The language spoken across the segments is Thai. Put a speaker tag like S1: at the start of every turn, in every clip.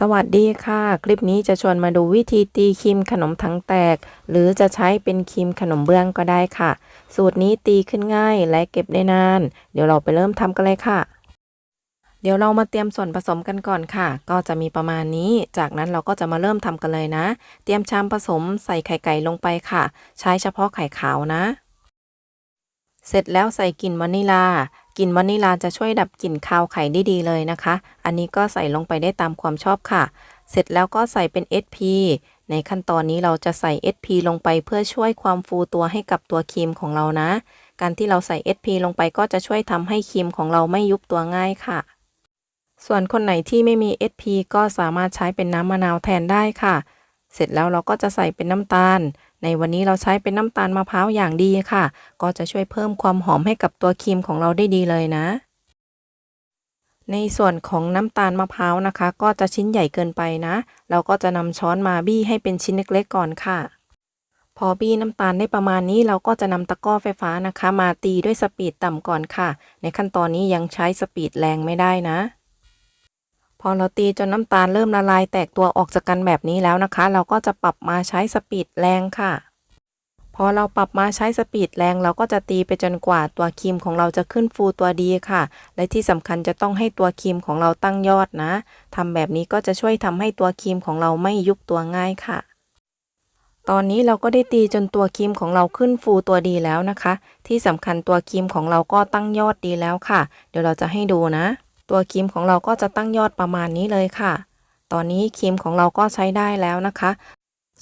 S1: สวัสดีค่ะ คลิปนี้จะชวนมาดูวิธีตีครีมขนมถังแตก หรือจะใช้เป็นครีมขนมเบื้องก็ได้ค่ะ สูตรนี้ตีขึ้นง่ายและเก็บได้นาน เดี๋ยวเราไปเริ่มทำกันเลยค่ะ เดี๋ยวเรามาเตรียมส่วนผสมกันก่อนค่ะ ก็จะมีประมาณนี้ จากนั้นเราก็จะมาเริ่มทำกันเลยนะ เตรียมชามผสมใส่ไข่ไก่ลงไปค่ะ ใช้เฉพาะไข่ขาวนะ เสร็จแล้วใส่กลิ่นวานิลากลิ่นวานิลาจะช่วยดับกลิ่นคาวไข่ได้ดีเลยนะคะ อันนี้ก็ใส่ลงไปได้ตามความชอบค่ะ เสร็จแล้วก็ใส่เป็น SP ในขั้นตอนนี้เราจะใส่ SP ลงไปเพื่อช่วยความฟูตัวให้กับตัวครีมของเรานะ การที่เราใส่ SP ลงไปก็จะช่วยทำให้ครีมของเราไม่ยุบตัวง่ายค่ะ ส่วนคนไหนที่ไม่มี SP ก็สามารถใช้เป็นน้ำมะนาวแทนได้ค่ะ เสร็จแล้วเราก็จะใส่เป็นน้ำตาล ในวันนี้เราใช้เป็นน้ำตาลมะพร้าวอย่างดีค่ะ ก็จะช่วยเพิ่มความหอมให้กับตัวครีมของเราได้ดีเลยนะ ในส่วนของน้ำตาลมะพร้าวนะคะ ก็จะชิ้นใหญ่เกินไปนะ เราก็จะนำช้อนมาบี้ให้เป็นชิ้นเล็กๆก่อนค่ะ พอบี้น้ำตาลได้ประมาณนี้เราก็จะนำตะกร้อไฟฟ้านะคะ มาตีด้วยสปีดต่ำก่อนค่ะ ในขั้นตอนนี้ยังใช้สปีดแรงไม่ได้นะ พอเราตีจนน้ำตาลเริ่มละลายแตกตัวออกจากกันแบบนี้แล้วนะคะ เราก็จะปรับมาใช้สปีดแรงค่ะ พอเราปรับมาใช้สปีดแรงเราก็จะตีไปจนกว่าตัวครีมของเราจะขึ้นฟูตัวดีค่ะ และที่สำคัญจะต้องให้ตัวครีมของเราตั้งยอดนะทำแบบนี้ก็จะช่วยทำให้ตัวครีมของเราไม่ยุบตัวง่ายค่ะตอนนี้เราก็ได้ตีจนตัวครีมของเราขึ้นฟูตัวดีแล้วนะคะ ที่สำคัญตัวครีมของเราก็ตั้งยอดดีแล้วค่ะ เดี๋ยวเราจะให้ดูนะ ตัวครีมของเราก็จะตั้งยอดประมาณนี้เลยค่ะ ตอนนี้ครีมของเราก็ใช้ได้แล้วนะคะ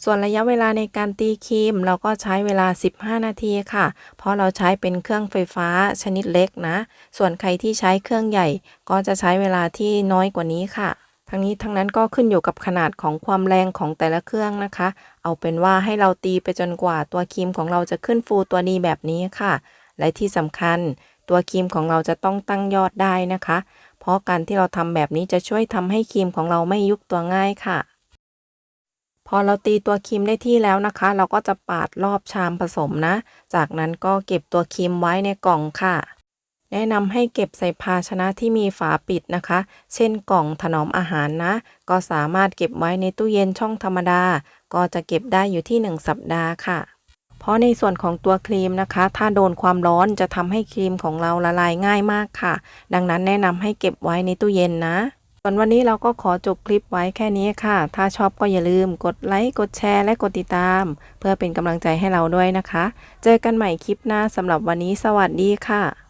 S1: ส่วนระยะเวลาในการตีครีมเราก็ใช้เวลา 15 นาทีค่ะ เพราะเราใช้เป็นเครื่องไฟฟ้าชนิดเล็กนะ ส่วนใครที่ใช้เครื่องใหญ่ ก็จะใช้เวลาที่น้อยกว่านี้ค่ะทั้งนี้ทั้งนั้นก็ขึ้นอยู่กับขนาดของความแรงของแต่ละเครื่องนะคะ เอาเป็นว่าให้เราตีไปจนกว่าตัวครีมของเราจะขึ้นฟูตัวดีแบบนี้ค่ะ และที่สำคัญ ตัวครีมของเราจะต้องตั้งยอดได้นะคะ เพราะการที่เราทำแบบนี้จะช่วยทำให้ครีมของเราไม่ยุบตัวง่ายค่ะ พอเราตีตัวครีมได้ที่แล้วนะคะ เราก็จะปาดรอบชามผสมนะ จากนั้นก็เก็บตัวครีมไว้ในกล่องค่ะ แนะนำให้เก็บใส่ภาชนะที่มีฝาปิดนะคะ เช่นกล่องถนอมอาหารนะ ก็สามารถเก็บไว้ในตู้เย็นช่องธรรมดา ก็จะเก็บได้อยู่ที่ 1 สัปดาห์ค่ะ เพราะในส่วนของตัวครีมนะคะ ถ้าโดนความร้อนจะทำให้ครีมของเราละลายง่ายมากค่ะ ดังนั้นแนะนำให้เก็บไว้ในตู้เย็นนะส่วนวันนี้เราก็ขอจบคลิปไว้แค่นี้ค่ะ ถ้าชอบก็อย่าลืมกดไลค์ กดแชร์ และกดติดตาม เพื่อเป็นกำลังใจให้เราด้วยนะคะ เจอกันใหม่คลิปหน้าสำหรับวันนี้สวัสดีค่ะ